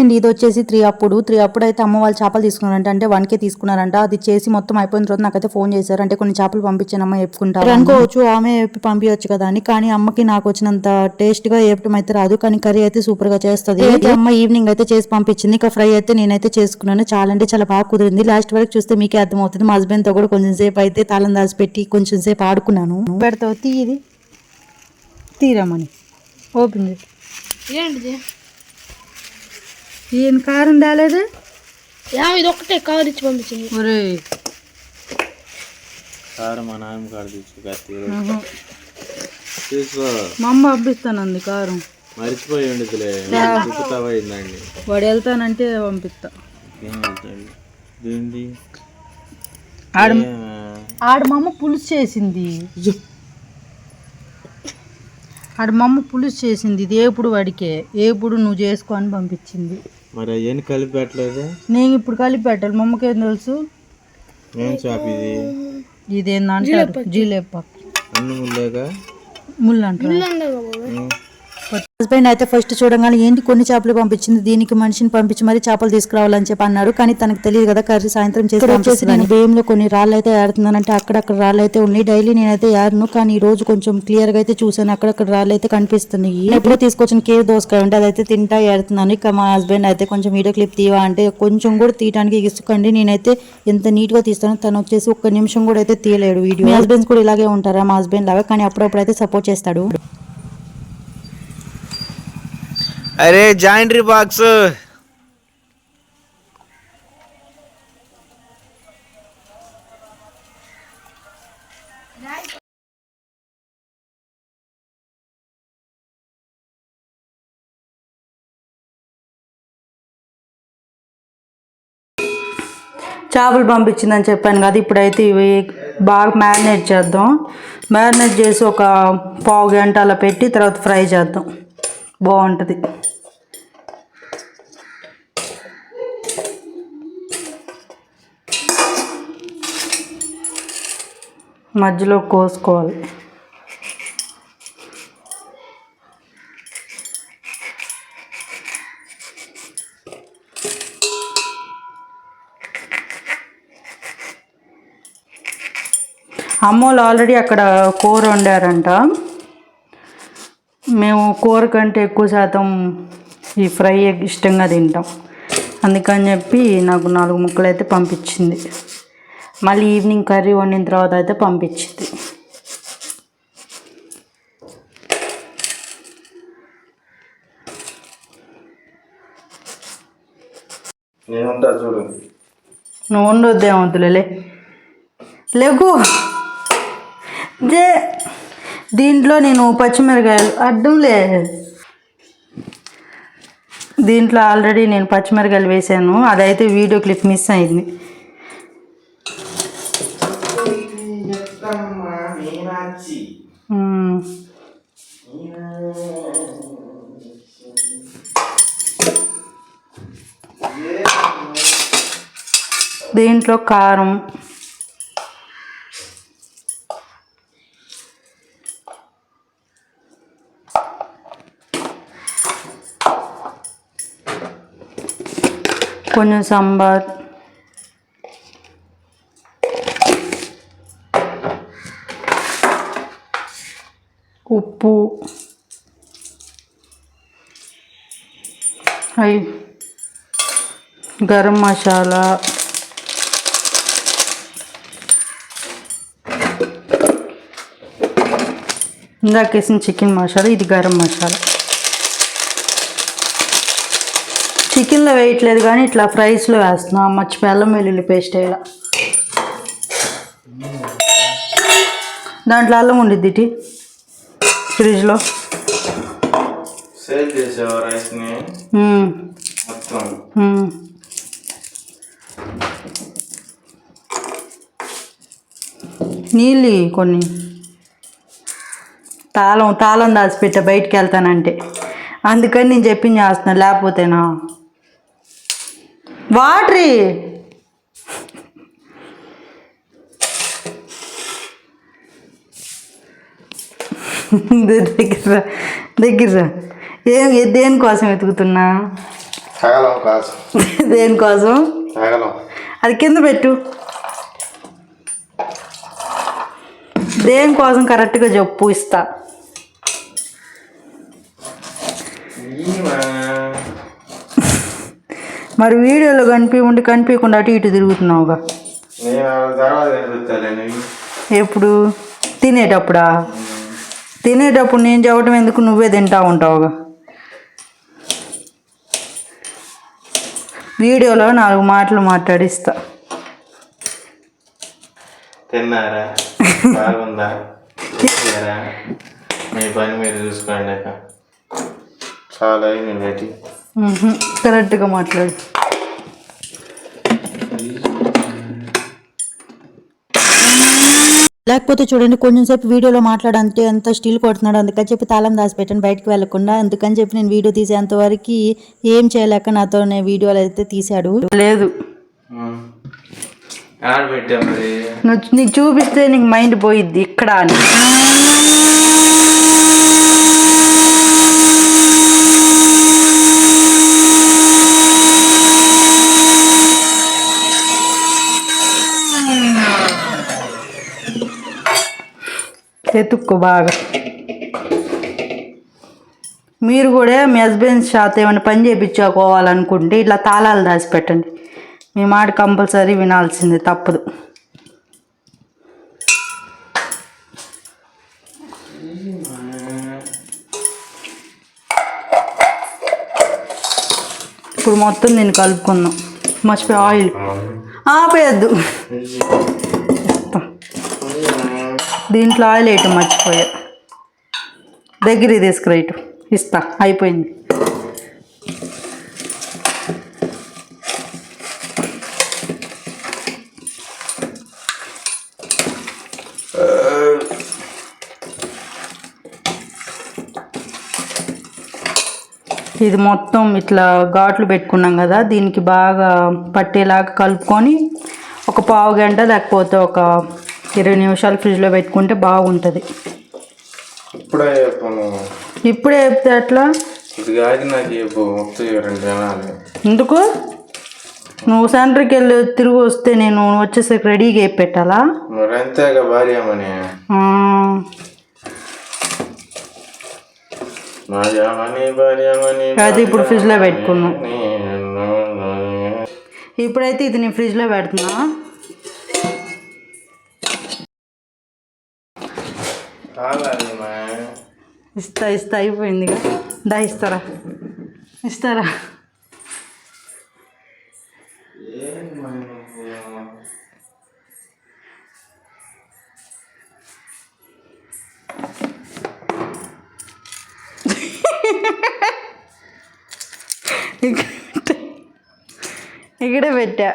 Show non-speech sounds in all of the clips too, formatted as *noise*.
And. ఇది వచ్చేసి three అప్పుడు. త్రీ అప్పుడు అయితే అమ్మ వాళ్ళు చేపలు తీసుకున్నారంట. అంటే వన్ కే తీసుకున్నారంట. అది చేసి మొత్తం అయిపోయిన తర్వాత నాకైతే ఫోన్ చేశారు. అంటే కొన్ని చేపలు పంపించాను అమ్మ చెప్పుకుంటారు అనుకోవచ్చు. ఆమె చెప్పి పంపించవచ్చు కదా అని. కానీ అమ్మకి నాకు వచ్చినంత టేస్ట్గా వేపటం అయితే రాదు. కానీ కర్రీ అయితే సూపర్గా చేస్తుంది. అయితే అమ్మ ఈవినింగ్ అయితే చేసి పంపించింది. ఇక ఫ్రై అయితే నేనైతే చేసుకున్నాను. చాలా అంటే చాలా బాగా కుదిరింది. లాస్ట్ వరకు చూస్తే మీకే అర్థమవుతుంది. మా హస్బెండ్తో కూడా కొంచెం సేపు అయితే తాళం దాచి పెట్టి కొంచెం సేపు ఆడుకున్నాను. పెడతావు. తీయది తీరమని ఓపెన్ చేసి ఏంటిది ఈయన కారం తేలేదు యా ఇది ఒక్కటే కవర్ ఇచ్చి పంపించింది. ఒరే కారం మా నాన్న కాడ తీసుకో. మా అమ్మ పంపిస్తానంది కారం. మర్చిపోయి ఉండదులే. అయిందండి వాడు వెళ్తానంటే పంపిస్తా. ఏంటి ఆడ ఆడ మా అమ్మ పులుసు చేసింది. ఆడ మా అమ్మ పులుసు చేసింది. ఇది ఏపుడు వాడికే. ఏపుడు నువ్వు చేసుకో అని పంపించింది. మరి అవన్నీ కలిపి పెట్టలేదు? నేను ఇప్పుడు కలిపి పెట్టాలి. మా అమ్మకి ఏం తెలుసు? ఏం షాప్ ఇది? ఇదేందంటారు? జీలేప అన్ని ముందేగా ముళ్ళు అంటారు హస్బెండ్ అయితే ఫస్ట్ చూడగానే ఏంటి కొన్ని చేపలు పంపించింది? దీనికి మనిషిని పంపించి మరి చేపలు తీసుకురావాలని చెప్పి అన్నాడు కానీ తనకు తెలియదు కదా కర్రీ సాయంత్రం చేసి వచ్చేసి నేను బియ్యంలో కొన్ని రాళ్ళు అయితే ఏడుతున్నానంటే అక్కడక్కడ రాళ్ళు అయితే ఉన్నాయి. డైలీ నేనైతే ఏడను కానీ ఈ రోజు కొంచెం క్లియర్గా అయితే చూసాను అక్కడక్కడ రాళ్ళు అయితే కనిపిస్తున్నాయి. ఎప్పుడో తీసుకొచ్చిన కేర్ దోసకాయ ఉంటే అదైతే తింటా ఏడుతున్నాను. ఇక మా హస్బెండ్ అయితే కొంచెం వీడియో క్లిప్ తీవా అంటే కొంచెం కూడా తీయడానికి ఇసుకండి. నేనైతే ఎంత నీట్గా తీస్తానో తను వచ్చేసి ఒక్క నిమిషం కూడా అయితే తీయలేడు. వీడియో మీ హస్బెండ్స్ కూడా ఇలాగే ఉంటారా? మా హస్బెండ్ లాగా కానీ అప్పుడప్పుడు అయితే సపోర్ట్ చేస్తాడు. అరే జాయింట్రీ బాక్స్. చేపలు పంపించిందని చెప్పాను కదా ఇప్పుడైతే ఇవి బాగా మ్యారినేట్ చేద్దాం. మ్యారినేట్ చేసి ఒక పావు గంట అలా పెట్టి తర్వాత ఫ్రై చేద్దాం. బాగుంటుంది. మధ్యలో కోసుకోవాలి. అమ్మోళ్ళు ఆల్రెడీ అక్కడ కూర వండారంట. మేము కూర కంటే ఎక్కువ శాతం ఈ ఫ్రై ఇష్టంగా తింటాం. అందుకని చెప్పి నాకు నాలుగు ముక్కలు అయితే పంపించింది. మళ్ళీ ఈవినింగ్ కర్రీ వండిన తర్వాత అయితే పంపించింది. నువ్వు ఉండొద్దేమవుతులే లేకు జే దీంట్లో నేను పచ్చిమిరకాయలు అడ్డంలే దీంట్లో ఆల్రెడీ నేను పచ్చిమిరకాయలు వేసాను అదైతే వీడియో క్లిప్ మిస్ అయింది. మ్మ్. దీంట్లో కారం కొంచెం సాంబార్ ఉప్పు. అవి గరం మసాలా. ఇందాక వేసిన చికెన్ మసాలా ఇది గరం మసాలా. చికెన్లో వేయట్లేదు కానీ ఇట్లా ఫ్రైస్లో వేస్తున్నా. మర్చి బెల్లం వెల్లుల్లి పేస్ట్ వేయాల. దాంట్లో అల్లం ఉండిద్ది ఫ్రిడ్జ్లో. సేల్ చేసావా రైస్ని మ్మ్. మొత్తం. మ్మ్. నీళ్ళు కొన్ని. తాళం తాళం దాచిపెట్టా బయటికి వెళ్తానంటే. అందుకని నేను చెప్పింది చేస్తున్నా లేకపోతేనా? వాటరీ! *laughs* దగ్గర దగ్గర. ఏం దేనికోసం వెతుకుతున్నా? *laughs* దేనికోసం అది కింద పెట్టు. దేనికోసం కరెక్ట్గా చెప్పు ఇస్తా. మరి వీడియోలో కనిపి ఉండి కనిపించకుండా అటు ఇటు తిరుగుతున్నావుగా. ఎప్పుడు? తినేటప్పుడా? తినేటప్పుడు నేను చెప్పడం ఎందుకు నువ్వే తింటా ఉంటావుగా? వీడియోలో నాలుగు మాటలు మాట్లాడిస్తా. తిన్నారా? *laughs* బాగుందా? తిన్నారా మీ పని మీరు చూసుకోండి చాలా. కరెక్ట్గా మాట్లాడు. లేకపోతే చూడండి కొంచెం సేపు వీడియోలో మాట్లాడంటే ఎంత స్టీల్ కొడుతున్నాడు అందుకని చెప్పి తాళం దాచి పెట్టండి బయటకు వెళ్ళకుండా అందుకని చెప్పి నేను వీడియో తీసేంత వరకు ఏం చేయలేక నాతో వీడియోలు అయితే తీశాడు. లేదు. నువ్వు నీకు చూపిస్తే నీకు మైండ్ పోయిద్ది ఇక్కడ అని. ఎత్తుక్కో బాగా. మీరు కూడా మీ హస్బెండ్ షాత్ ఏమైనా పని చేయించుకోవాలనుకుంటే ఇట్లా తాళాలు దాచి పెట్టండి. మీ మాట కంపల్సరీ వినాల్సిందే తప్పదు. ఇప్పుడు మొత్తం దీన్ని కలుపుకుందాం. మర్చిపోయి ఆయిల్ ఆపేయద్దు. దీంట్లో ఆయిల్ వేయటం మర్చిపోయా. దగ్గర తీసుకురా ఇస్తా అయిపోయింది. ఇది మొత్తం ఇట్లా ఘాట్లు పెట్టుకున్నాం కదా దీనికి బాగా పట్టేలాగా కలుపుకొని ఒక పావు గంట లేకపోతే ఒక ఇరవై నిమిషాలు ఫ్రిడ్జ్లో పెట్టుకుంటే బాగుంటుంది. ఇప్పుడే చెప్పను ఇప్పుడే చెప్తే అట్లా ఇది కాదు నాకు చెప్పు మొత్తం రెండు జనాలు. ఎందుకు? నువ్వు సెంటర్కి వెళ్ళి తిరిగి వస్తే నేను వచ్చేసరికి రెడీగా పెట్టాలా? మరి అంతేగా భార్యమని అయితే ఇప్పుడు ఫ్రిడ్జ్లో పెట్టుకున్నాం నేను ఇప్పుడైతే ఇది నేను ఫ్రిడ్జ్లో పెడుతున్నా. ఇస్తా ఇస్తా అయిపోయిందిగా దా ఇస్తారా? ఇస్తారా? ఇక్కడే పెట్టా.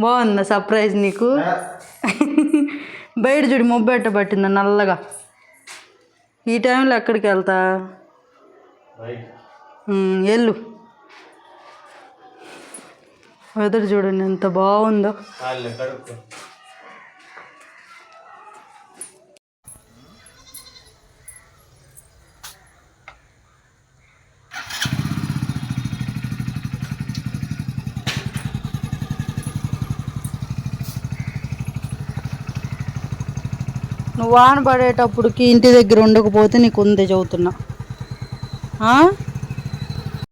బాగుందా సర్ప్రైజ్ నీకు? బయట చూడు మొబ్బెట్ట పట్టిందా నల్లగా. ఈ టైంలో ఎక్కడికి వెళ్తా? వెళ్ళు. వెదర్ చూడండి ఎంత బాగుందో. నువ్వు వాన పడేటప్పటికి ఇంటి దగ్గర ఉండకపోతే నీకు ఉంది చదువుతున్నా.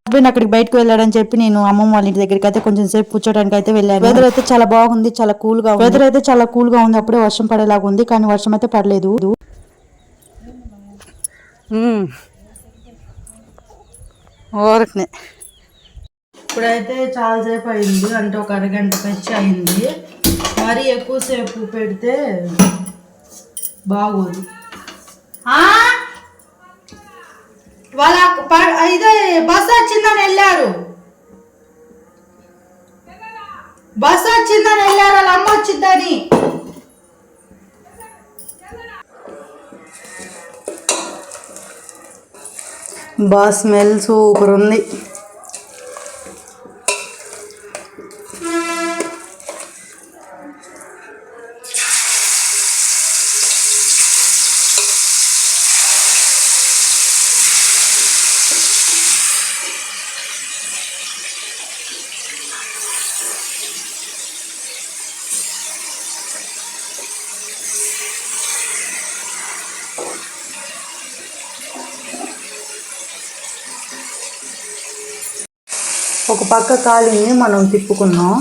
హస్బెండ్ అక్కడికి బయటకు వెళ్ళాడని చెప్పి నేను అమ్మమ్మ వాళ్ళ ఇంటి దగ్గరికి అయితే కొంచెం సేపు కూర్చోడానికి అయితే వెళ్ళాను. వెదర్ అయితే చాలా బాగుంది చాలా కూల్గా వెదర్ అయితే చాలా కూల్గా ఉంది అప్పుడే వర్షం పడేలాగా ఉంది కానీ వర్షం అయితే పడలేదు. ఊరకనే. ఇప్పుడైతే చాలాసేపు అయింది అంటే ఒక అరగంట పచ్చి అయింది. మరీ ఎక్కువసేపు పెడితే బాగోదు. వాళ్ళ ప- ఇదే బస్ వచ్చిందని వెళ్ళారు. బస్ వచ్చిందని వెళ్ళారు వాళ్ళ అమ్మ వచ్చిద్దని బా స్మెల్ సూపర్ ఉంది. పక్క కాలిని మనం తిప్పుకున్నాం.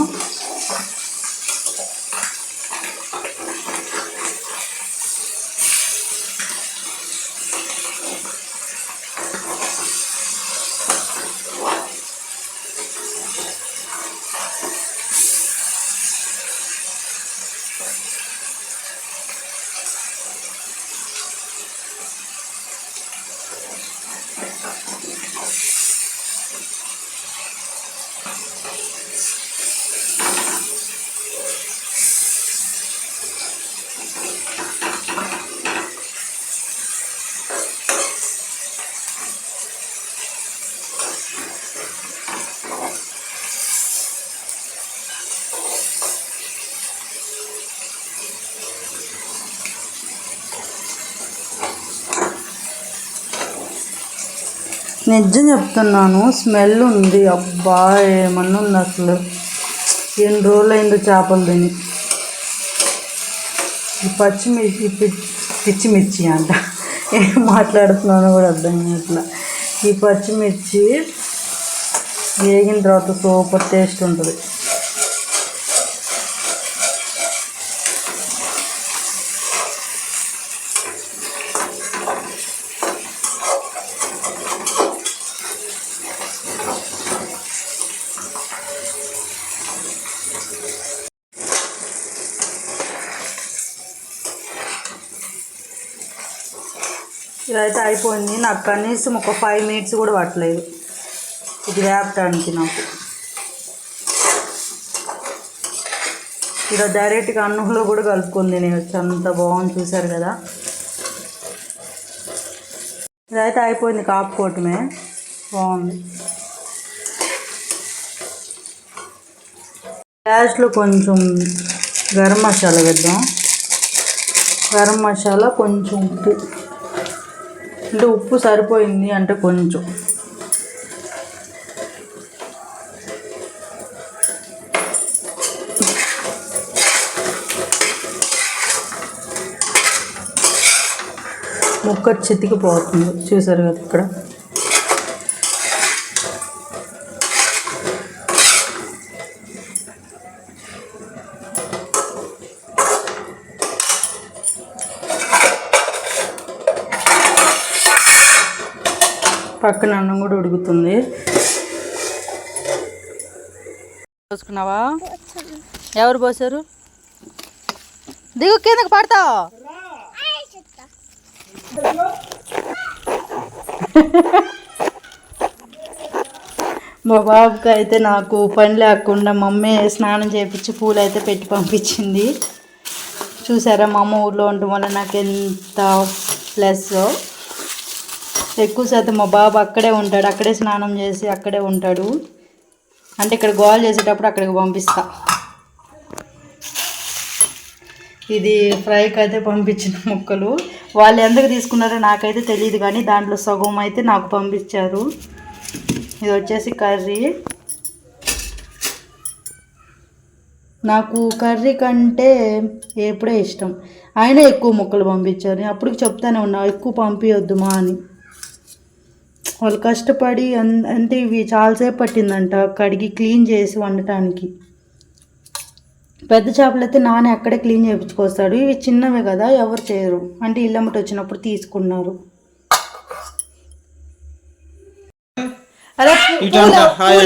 నిజం చెప్తున్నాను స్మెల్ ఉంది. అబ్బా ఏమన్నా ఉంది అసలు. ఎన్ని రోజులు అయిందో చేపలు తిని. ఈ పచ్చిమిర్చి పిచ్చిమిర్చి అంట. ఏం మాట్లాడుతున్నానో కూడా అర్థం కావట్లా. ఈ పచ్చిమిర్చి వేగిన తర్వాత సూపర్ టేస్ట్ ఉంటుంది. ఇదైతే అయిపోయింది. నాకు కనీసం ఒక ఫైవ్ మినిట్స్ కూడా పట్టలేదు. ఇది వేపటానికి నాకు. ఇలా డైరెక్ట్గా అన్నంలో కూడా కలుపుకుంది నేను. అంత బాగుంది చూసారు కదా. ఇదైతే అయిపోయింది కాపుకోవటమే. బాగుంది. గ్యాస్లో కొంచెం గరం మసాలా వేద్దాం. గరం మసాలా కొంచెం ఉప్పు. అంటే ఉప్పు సరిపోయింది అంటే కొంచెం. ముక్క చితికిపోతుంది. చూసారు కదా ఇక్కడ? పక్కన అన్నం కూడా ఉడుకుతుంది. పోసుకున్నావా? ఎవరు పోసారు? దిగు కిందకి పడతావు మా బాబుకి అయితే నాకు పని లేకుండా మమ్మీ స్నానం చేయించి పూలు అయితే పెట్టి పంపించింది. చూసారా మా అమ్మ ఊళ్ళో ఉండటం వల్ల నాకు ఎంత ప్లస్. ఎక్కువ శాతం మా బాబు అక్కడే ఉంటాడు. అక్కడే స్నానం చేసి అక్కడే ఉంటాడు. అంటే ఇక్కడ గోల్ చేసేటప్పుడు అక్కడికి పంపిస్తా. ఇది ఫ్రైకి అయితే పంపించిన ముక్కలు. వాళ్ళు ఎందుకు తీసుకున్నారో నాకైతే తెలియదు కానీ దాంట్లో సగం అయితే నాకు పంపించారు. ఇది వచ్చేసి కర్రీ. నాకు కర్రీ కంటే ఎప్పుడే ఇష్టం. అయినా ఎక్కువ ముక్కలు పంపించారు. అప్పటికి చెప్తానే ఉన్నా ఎక్కువ పంపించొద్దుమా అని. వాళ్ళు కష్టపడి అన్- అంటే ఇవి చాలాసేపు పట్టిందంట కడిగి క్లీన్ చేసి వండటానికి. పెద్ద చేపలు అయితే నాన్న అక్కడే క్లీన్ చేయించుకొస్తాడు ఇవి చిన్నవే కదా ఎవరు చేయరు. అంటే ఇల్లమ్మటి వచ్చినప్పుడు తీసుకున్నారు.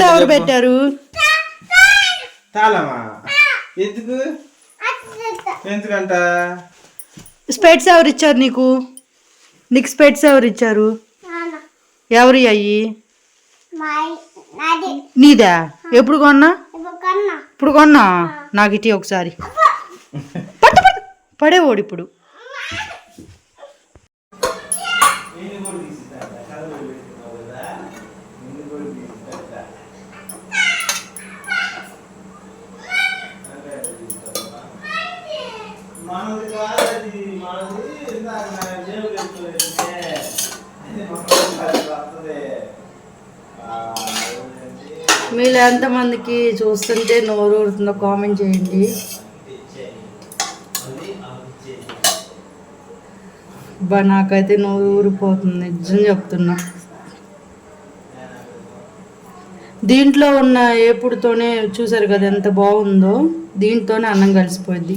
ఎవరు పెట్టారు? తాళమా? ఎందుకు? ఎందుకంట? స్పెట్స్ ఎవరు ఇచ్చారు నీకు? నీకు స్పెట్స్ ఎవరు ఇచ్చారు? ఎవరు అయ్యి? నీదా. ఎప్పుడు కొన్నా? ఇప్పుడు కొన్నా. నాకు ఇటీ ఒకసారి. పట్టు పట్టు. పడేవాడు ఇప్పుడు. మనది కాదది మనది మీరు ఎంతమందికి చూస్తుంటే నోరు ఊరుతుందో కామెంట్ చేయండి. బా నాకైతే నోరు ఊరిపోతుంది నిజం చెప్తున్నా. దీంట్లో ఉన్న ఏపుడుతోనే చూసారు కదా ఎంత బాగుందో? దీంతోనే అన్నం కలిసిపోయింది.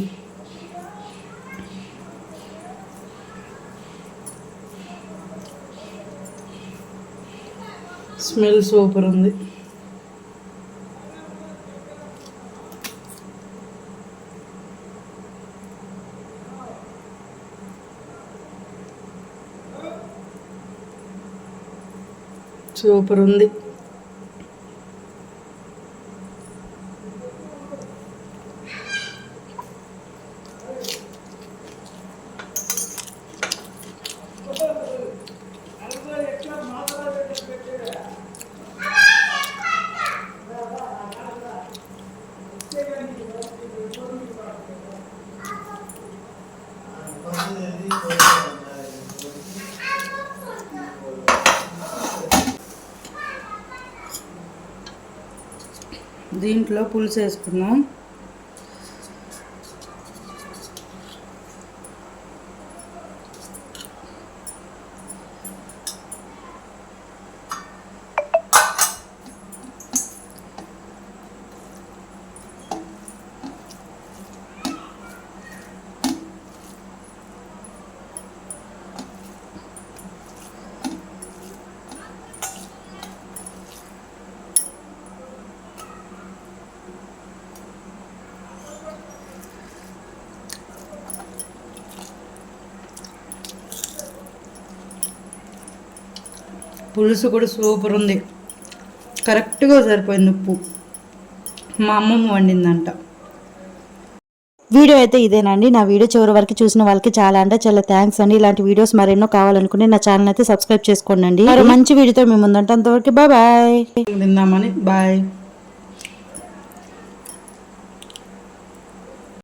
స్మెల్ సూపర్ ఉంది. సూపర్ ఉంది. దీంట్లో పులుసు వేసుకున్నాం. పులుసు కూడా సూపర్ ఉంది. కరెక్ట్గా సరిపోయింది ఉప్పు. మా అమ్మమ్మ వండిందంట. వీడియో అయితే ఇదేనండి. నా వీడియో చివరి వరకు చూసిన వాళ్ళకి చాలా అంటే చాలా థ్యాంక్స్ అండి. ఇలాంటి వీడియోస్ మరెన్నో కావాలనుకుంటే నా ఛానల్ అయితే సబ్స్క్రైబ్ చేసుకోండి మరో మంచి వీడియోతో మేము ముందంటే అంతవరకు బాయ్ బాయ్. తిందామని బాయ్.